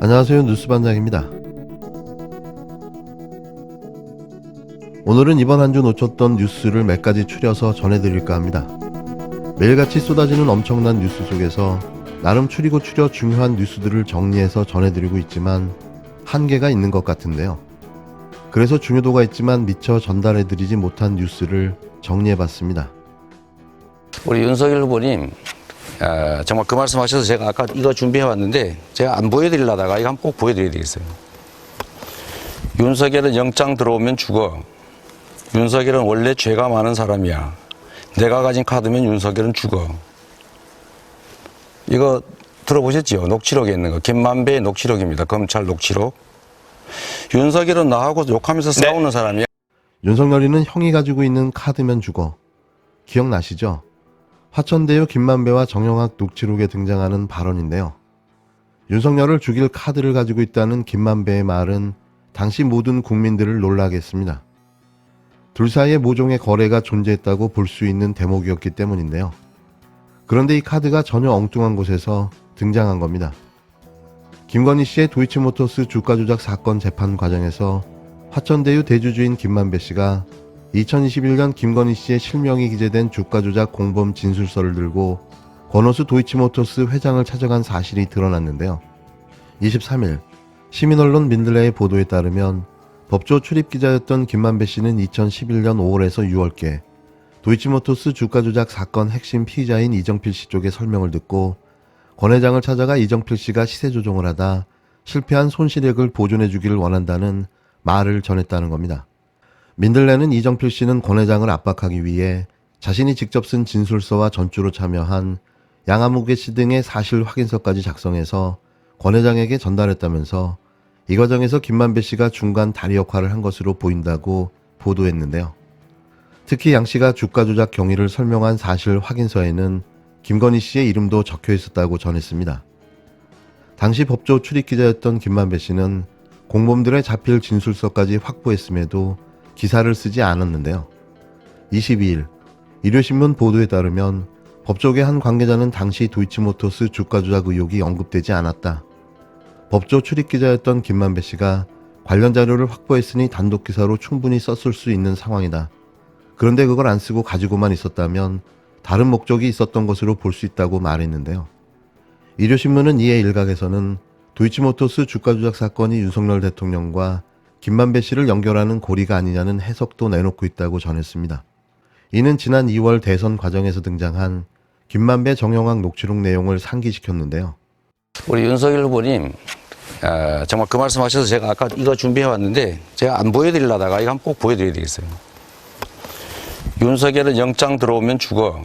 안녕하세요 뉴스반장입니다. 오늘은 이번 한 주 놓쳤던 뉴스를 몇 가지 추려서 전해드릴까 합니다. 매일같이 쏟아지는 엄청난 뉴스 속에서 나름 추리고 추려 중요한 뉴스들을 정리해서 전해드리고 있지만 한계가 있는 것 같은데요. 그래서 중요도가 있지만 미처 전달해드리지 못한 뉴스를 정리해봤습니다. 우리 윤석열 후보님 아, 정말 그 말씀하셔서 제가 아까 이거 준비해 왔는데 제가 안 보여드리려다가 이거 한번 꼭 보여드려야 되겠어요. 윤석열은 영장 들어오면 죽어. 윤석열은 원래 죄가 많은 사람이야. 내가 가진 카드면 윤석열은 죽어. 이거 들어보셨죠? 녹취록에 있는 거. 김만배의 녹취록입니다. 검찰 녹취록. 윤석열은 나하고 욕하면서 싸우는 사람이야. 윤석열이는 형이 가지고 있는 카드면 죽어. 기억나시죠? 화천대유 김만배와 정영학 녹취록에 등장하는 발언인데요. 윤석열을 죽일 카드를 가지고 있다는 김만배의 말은 당시 모든 국민들을 놀라게 했습니다. 둘 사이에 모종의 거래가 존재했다고 볼 수 있는 대목이었기 때문인데요. 그런데 이 카드가 전혀 엉뚱한 곳에서 등장한 겁니다. 김건희 씨의 도이치모터스 주가 조작 사건 재판 과정에서 화천대유 대주주인 김만배 씨가 2021년 김건희 씨의 실명이 기재된 주가 조작 공범 진술서를 들고 권오수 도이치모터스 회장을 찾아간 사실이 드러났는데요. 23일 시민언론 민들레의 보도에 따르면 법조 출입 기자였던 김만배 씨는 2011년 5월에서 6월께 도이치모터스 주가 조작 사건 핵심 피의자인 이정필 씨 쪽의 설명을 듣고 권 회장을 찾아가 이정필 씨가 시세 조정을 하다 실패한 손실액을 보존해 주기를 원한다는 말을 전했다는 겁니다. 민들레는 이정필 씨는 권 회장을 압박하기 위해 자신이 직접 쓴 진술서와 전주로 참여한 양아무개 씨 등의 사실 확인서까지 작성해서 권 회장에게 전달했다면서 이 과정에서 김만배 씨가 중간 다리 역할을 한 것으로 보인다고 보도했는데요. 특히 양 씨가 주가 조작 경위를 설명한 사실 확인서에는 김건희 씨의 이름도 적혀 있었다고 전했습니다. 당시 법조 출입 기자였던 김만배 씨는 공범들의 잡힐 진술서까지 확보했음에도 기사를 쓰지 않았는데요. 22일 일요신문 보도에 따르면 법조계 한 관계자는 당시 도이치모터스 주가 조작 의혹이 언급되지 않았다. 법조 출입 기자였던 김만배 씨가 관련 자료를 확보했으니 단독 기사로 충분히 썼을 수 있는 상황이다. 그런데 그걸 안 쓰고 가지고만 있었다면 다른 목적이 있었던 것으로 볼 수 있다고 말했는데요. 일요신문은 이에 일각에서는 도이치모터스 주가 조작 사건이 윤석열 대통령과 김만배 씨를 연결하는 고리가 아니냐는 해석도 내놓고 있다고 전했습니다. 이는 지난 2월 대선 과정에서 등장한 김만배 정영학 녹취록 내용을 상기시켰는데요. 우리 윤석열 후보님 아, 정말 그 말씀하셔서 제가 아까 이거 준비해 왔는데 제가 안 보여드리려다가 이거 한번 꼭 보여드려야 되겠어요. 윤석열은 영장 들어오면 죽어.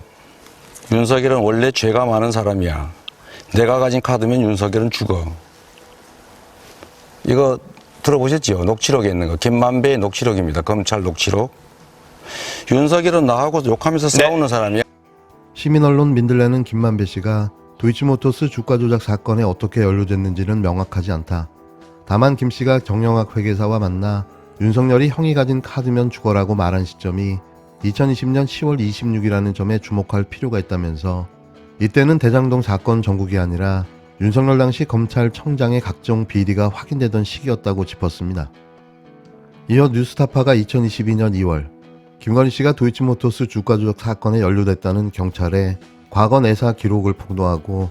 윤석열은 원래 죄가 많은 사람이야. 내가 가진 카드면 윤석열은 죽어. 이거 들어보셨죠? 녹취록에 있는 거. 김만배의 녹취록입니다. 검찰 녹취록. 윤석열은 나하고 욕하면서 싸우는 사람이야. 시민 언론 민들레는 김만배 씨가 도이치모터스 주가 조작 사건에 어떻게 연루됐는지는 명확하지 않다. 다만 김 씨가 정영학 회계사와 만나 윤석열이 형이 가진 카드면 죽어라고 말한 시점이 2020년 10월 26일이라는 점에 주목할 필요가 있다면서 이때는 대장동 사건 전국이 아니라 윤석열 당시 검찰청장의 각종 비리가 확인되던 시기였다고 짚었습니다. 이어 뉴스타파가 2022년 2월 김건희 씨가 도이치모터스 주가 조작 사건에 연루됐다는 경찰의 과거 내사 기록을 폭로하고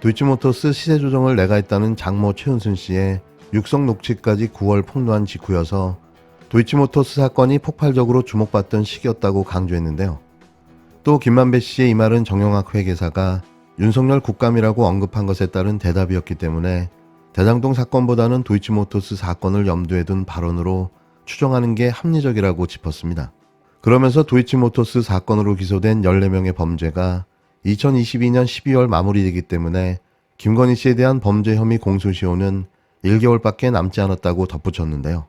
도이치모터스 시세 조정을 내가 했다는 장모 최은순 씨의 육성 녹취까지 9월 폭로한 직후여서 도이치모터스 사건이 폭발적으로 주목받던 시기였다고 강조했는데요. 또 김만배 씨의 이 말은 정영학 회계사가 윤석열 국감이라고 언급한 것에 따른 대답이었기 때문에 대장동 사건보다는 도이치모터스 사건을 염두에 둔 발언으로 추정하는 게 합리적이라고 짚었습니다. 그러면서 도이치모터스 사건으로 기소된 14명의 범죄가 2022년 12월 마무리되기 때문에 김건희 씨에 대한 범죄 혐의 공소시효는 1개월밖에 남지 않았다고 덧붙였는데요.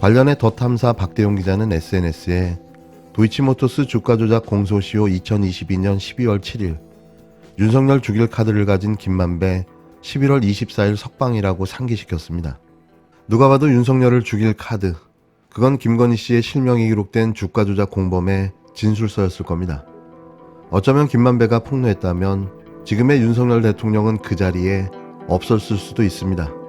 관련해 더 탐사 박대용 기자는 SNS에 도이치모터스 주가 조작 공소시효 2022년 12월 7일 윤석열 죽일 카드를 가진 김만배 11월 24일 석방이라고 상기시켰습니다. 누가 봐도 윤석열을 죽일 카드 그건 김건희 씨의 실명이 기록된 주가 조작 공범의 진술서였을 겁니다. 어쩌면 김만배가 폭로했다면 지금의 윤석열 대통령은 그 자리에 없었을 수도 있습니다.